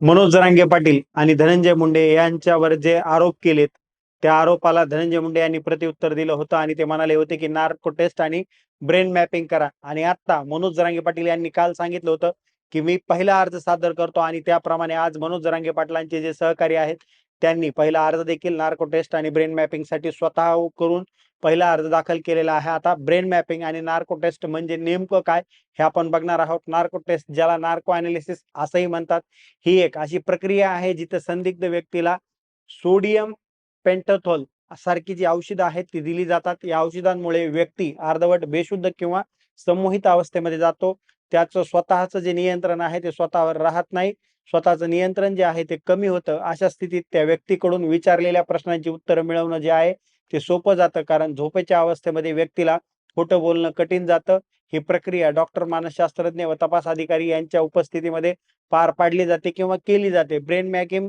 मनोज जरांगे पाटील आणि धनंजय मुंडे यांच्यावर जे आरोप केलेत त्या आरोपाला धनंजय मुंडे यांनी प्रतिउत्तर दिलं होतं आणि ते म्हणाले होते की नार्को टेस्ट आणि ब्रेन मॅपिंग करा. आणि आता मनोज जरांगे पाटील यांनी काल सांगितलं होतं की मी पहिला अर्ज सादर करतो आणि त्याप्रमाणे आज मनोज जरांगे पाटलांचे जे सहकारी आहेत त्यांनी पहिला अर्ज देखील नार्को टेस्ट आणि ब्रेन मॅपिंगसाठी स्वतः करून पहिला अर्ज दाखल केलेला आहे. आता ब्रेन मॅपिंग आणि नार्को टेस्ट म्हणजे नेमकं काय हे आपण बघणार आहोत. नार्को टेस्ट ज्याला नार्को अनालिसिस असंही म्हणतात. ही एक अशी प्रक्रिया आहे जिथे संदिग्ध व्यक्तीला सोडियम पेंटथॉल सारखी जी औषधं आहेत ती दिली जातात. या औषधांमुळे व्यक्ती अर्धवट बेशुद्ध किंवा संमोहित अवस्थेमध्ये जातो. त्याचं स्वतःचं जे नियंत्रण आहे ते स्वतःवर राहत नाही. स्वतःचं नियंत्रण जे आहे ते कमी होतं. अशा स्थितीत त्या व्यक्तीकडून विचारलेल्या प्रश्नांची उत्तरं मिळवणं जे आहे ते सोपं जातं. कारण झोपेच्या अवस्थेमध्ये व्यक्तीला खोटं बोलणं कठीण जातं. ही प्रक्रिया डॉक्टर मानसशास्त्रज्ञ व तपास अधिकारी यांच्या उपस्थितीमध्ये पार पाडली जाते किंवा केली जाते. ब्रेन मॅपिंग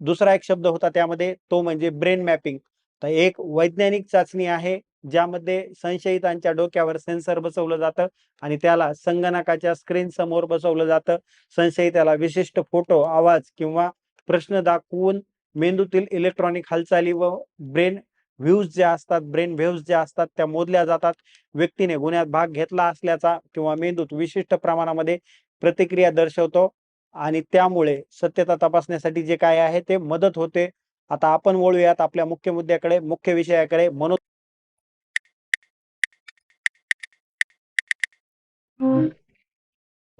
दुसरा एक शब्द होता त्यामध्ये तो म्हणजे ब्रेन मॅपिंग. तर एक वैज्ञानिक चाचणी आहे ज्यामध्ये संशयितांच्या डोक्यावर सेन्सर बसवलं जातं आणि त्याला संगणकाच्या स्क्रीन समोर बसवलं जातं. संशयिताला विशिष्ट फोटो आवाज किंवा प्रश्न दाखवून मेंदूतील इलेक्ट्रॉनिक हालचाली व ब्रेन व्ह्यूज ज्या असतात ब्रेन व्हेव्स ज्या असतात त्या मोजल्या जातात. व्यक्तीने गुन्ह्यात भाग घेतला असल्याचा किंवा मेंदूत विशिष्ट प्रमाणामध्ये प्रतिक्रिया दर्शवतो आणि त्यामुळे सत्यता तपासण्यासाठी जे काय आहे ते मदत होते. आता आपण वळूयात आपल्या मुख्य मुद्द्याकडे मुख्य विषयाकडे. मनोज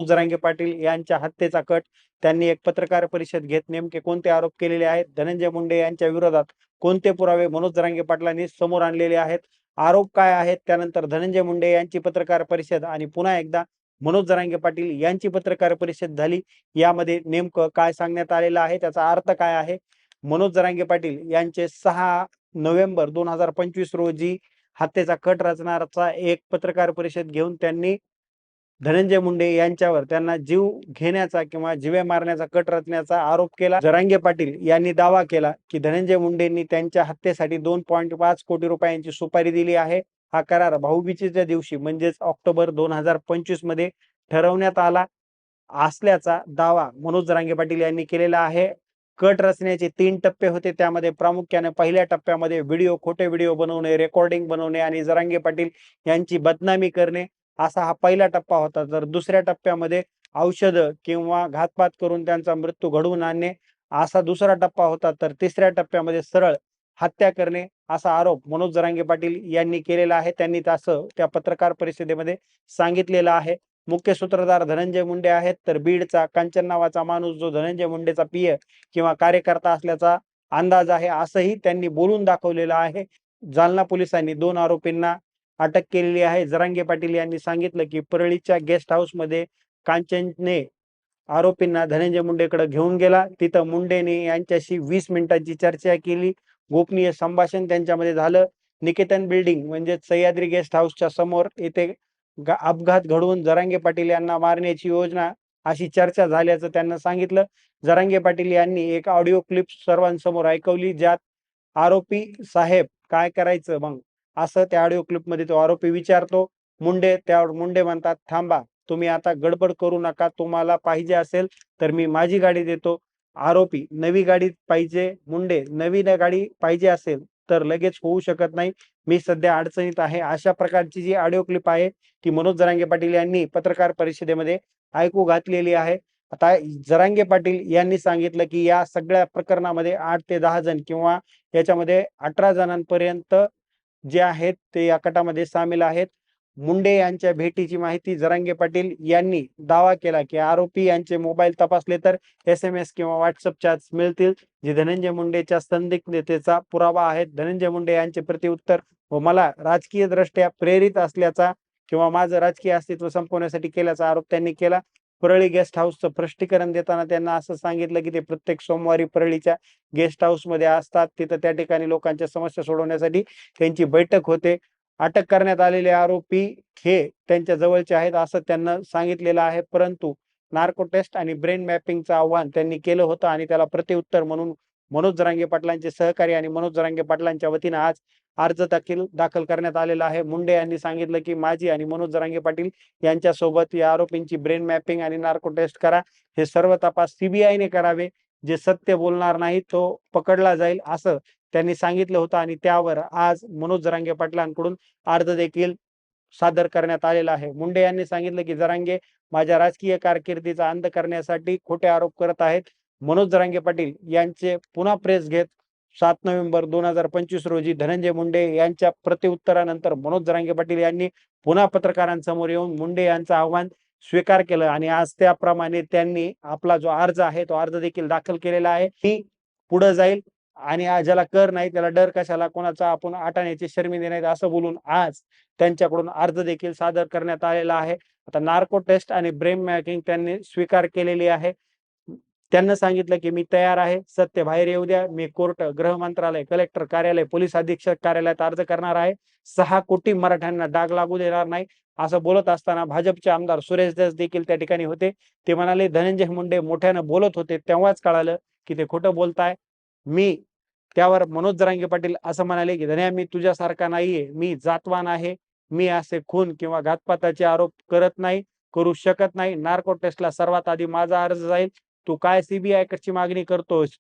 जरांगे पाटील यांच्या हत्येचा कट त्यांनी एक पत्रकार परिषद घेत नेमके कोणते आरोप केलेले आहेत? धनंजय मुंडे यांच्या विरोधात कोणते पुरावे मनोज जरांगे पाटलांनी समोर आणलेले आहेत? आरोप काय आहेत? त्यानंतर धनंजय मुंडे यांची पत्रकार परिषद आणि पुन्हा एकदा मनोज जरांगे पाटील यांची पत्रकार परिषद झाली. यामध्ये नेमकं काय सांगण्यात आलेलं आहे? त्याचा अर्थ काय आहे? मनोज जरांगे पाटील यांचे सहा नोव्हेंबर दोन हजार पंचवीस रोजी हत्येचा कट रचणाराचा एक पत्रकार परिषद घेऊन त्यांनी धनंजय मुंडे यांच्यावर त्यांना जीव घेण्याचा किंवा जीवे मारण्याचा कट रचण्याचा आरोप केला. जरांगे पाटील यांनी दावा केला की धनंजय मुंडेंनी त्यांच्या हत्येसाठी दोन पॉईंट पाच कोटी रुपयांची सुपारी दिली आहे. हा करार भाऊबीजेच्या दिवशी म्हणजेच ऑक्टोबर दोन हजार पंचवीसमध्ये ठरवण्यात आला असल्याचा दावा मनोज जरांगे पाटील यांनी केलेला आहे. कट रचण्याचे तीन टप्पे होते. त्यामध्ये प्रामुख्याने पहिल्या टप्प्यामध्ये व्हिडिओ खोटे व्हिडिओ बनवणे रेकॉर्डिंग बनवणे आणि जरांगे पाटील यांची बदनामी करणे. असा हा पहिला टप्पा होता. तर दुसऱ्या टप्प्यामध्ये औषधं किंवा घातपात करून त्यांचा मृत्यू घडवून आणणे असा दुसरा टप्पा होता. तर तिसऱ्या टप्प्यामध्ये सरळ हत्या करणे असा आरोप मनोज जरांगे पाटील यांनी केलेला आहे. त्यांनी तसं त्या पत्रकार परिषदेमध्ये सांगितलेलं आहे. मुख्य सूत्रधार धनंजय मुंडे आहेत. तर बीडचा कांचन नावाचा माणूस जो धनंजय मुंडेचा पिय किंवा कार्यकर्ता असल्याचा अंदाज आहे असंही त्यांनी बोलून दाखवलेलं आहे. जालना पोलिसांनी दोन आरोपींना अटक केलेली आहे. जरांगे पाटील यांनी सांगितलं की परळीच्या गेस्ट हाऊसमध्ये कांचनने आरोपींना धनंजय मुंडेकडे घेऊन गेला. तिथं मुंडेने यांच्याशी वीस मिनिटांची चर्चा केली. गोपनीय संभाषण त्यांच्यामध्ये झालं. निकेतन बिल्डिंग म्हणजे सह्याद्री गेस्ट हाऊसच्या समोर येथे अपघात घडवून जरांगे पाटील यांना मारण्याची योजना अशी चर्चा झाल्याचं त्यांना सांगितलं. जरांगे पाटील यांनी एक ऑडिओ क्लिप सर्वांसमोर ऐकवली ज्यात आरोपी साहेब काय करायचं मग? असं त्या ऑडिओ क्लिपमध्ये तो आरोपी विचारतो मुंडे त्यावर मुंडे म्हणतात थांबा तुम्ही आता गडबड करू नका तुम्हाला पाहिजे असेल तर मी माझी गाडी देतो. आरोपी नवी गाडी पाहिजे मुंडे नवीन गाडी पाहिजे असेल तर लगेच होऊ शकत नाही. मी सध्या अडचणीत आहे. अशा प्रकारची जी ऑडिओ क्लिप आहे ती मनोज जरांगे पाटील यांनी पत्रकार परिषदेमध्ये ऐकू घातलेली आहे. आता जरांगे पाटील यांनी सांगितलं की या सगळ्या प्रकरणामध्ये आठ ते दहा जण किंवा याच्यामध्ये अठरा जणांपर्यंत जे आहेत ते या कटामध्ये सामील आहेत. मुंडे यांच्या भेटीची माहिती जरांगे पाटील यांनी दावा केला की आरोपी यांचे मोबाईल तपासले तर एस एम एस किंवा व्हॉट्सअप चॅट्स मिळतील. जे धनंजय मुंडेच्या संदिग्धतेचा पुरावा आहे धनंजय मुंडे यांचे प्रतिउत्तर व हो, मला राजकीय दृष्ट्या प्रेरित असल्याचा किंवा माझं राजकीय अस्तित्व संपवण्यासाठी केल्याचा आरोप त्यांनी केला. परळी गेस्ट हाऊसचं स्पष्टीकरण देताना त्यांना असं सांगितलं की ते प्रत्येक सोमवारी परळीच्या गेस्ट हाऊसमध्ये असतात. तिथं त्या ठिकाणी लोकांच्या समस्या सोडवण्यासाठी त्यांची बैठक होते. अटक करण्यात आलेले आरोपी हे त्यांच्या जवळचे आहेत असं त्यांना सांगितलेलं आहे. परंतु नार्को टेस्ट आणि ब्रेन मॅपिंगचं आव्हान त्यांनी केलं होतं आणि त्याला प्रतिउत्तर म्हणून मनोज जरांगे पाटलांचे सहकारी आणि मनोज जरांगे पाटलांच्या वतीनं आज अर्ज दाखल दाखल करण्यात आलेला आहे. मुंडे यांनी सांगितलं की माझी आणि मनोज जरांगे पाटील यांच्यासोबत या आरोपींची ब्रेन मॅपिंग आणि नार्को टेस्ट करा. हे सर्व तपास सीबीआयने करावे. जे सत्य बोलणार नाही तो पकडला जाईल असं त्यांनी सांगितलं होतं आणि त्यावर आज मनोज जरांगे पाटलांकडून अर्ज देखील सादर करण्यात आलेला आहे. मुंडे यांनी सांगितलं की जरांगे माझ्या राजकीय कारकिर्दीचा अंत करण्यासाठी खोटे आरोप करत आहेत. मनोज जरांगे पाटील यांचे पुन्हा प्रेस घेत सात नोव्हेंबर दोन हजार पंचवीस रोजी धनंजय मुंडे यांच्या प्रतिउत्तरानंतर मनोज जरांगे पाटील यांनी पुन्हा पत्रकारांसमोर येऊन मुंडे यांचं आव्हान स्वीकार केलं. आणि आज त्याप्रमाणे त्यांनी आपला जो अर्ज आहे तो अर्ज देखील दाखल केलेला आहे. ती पुढे जाईल आणि आज ज्याला कर नाही त्याला डर कशाला कोणाचा आपण आटाण्याची शर्मिंदे नाहीत असं बोलून आज त्यांच्याकडून अर्ज देखील सादर करण्यात आलेला आहे. आता नार्को टेस्ट आणि ब्रेन मॅकिंग त्यांनी स्वीकार केलेली आहे. त्यांना सांगितलं की मी तयार आहे सत्य बाहेर येऊ द्या. मी कोर्ट गृह मंत्रालय कलेक्टर कार्यालय पोलीस अधीक्षक कार्यालयात अर्ज करणार आहे. सहा कोटी मराठ्यांना डाग लागू देणार नाही. असं बोलत असताना भाजपचे आमदार सुरेश दास देखील त्या ठिकाणी होते. ते म्हणाले धनंजय मुंडे मोठ्यानं बोलत होते तेव्हाच कळालं की ते खोटं बोलताय. मी त्यावर मनोज जरांगे पाटील असं म्हणाले की धन्या मी तुझ्यासारखा नाहीये. मी जातवान आहे. मी असे खून किंवा घातपाताचे आरोप करत नाही करू शकत नाही. नार्को टेस्टला सर्वात आधी माझा अर्ज जाईल. तू काय सीबीआय कडची मागणी करतोयस?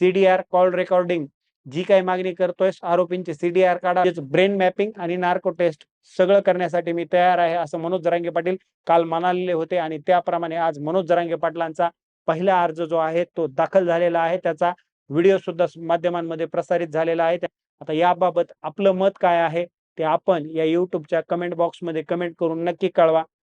सीडीआर कॉल रेकॉर्डिंग जी काही मागणी करतोयस आरोपींचे सीडीआर काढा. ब्रेन मॅपिंग आणि नार्को टेस्ट सगळं करण्यासाठी मी तयार आहे असं मनोज जरांगे पाटील काल म्हणालेले होते आणि त्याप्रमाणे आज मनोज जरांगे पाटलांचा पहिला अर्ज जो आहे तो दाखल झालेला आहे. त्याचा व्हिडिओ सुद्धा माध्यमांमध्ये प्रसारित झालेला आहे. आता याबाबत आपलं मत काय आहे ते आपण या युट्यूबच्या कमेंट बॉक्समध्ये कमेंट करून नक्की कळवा.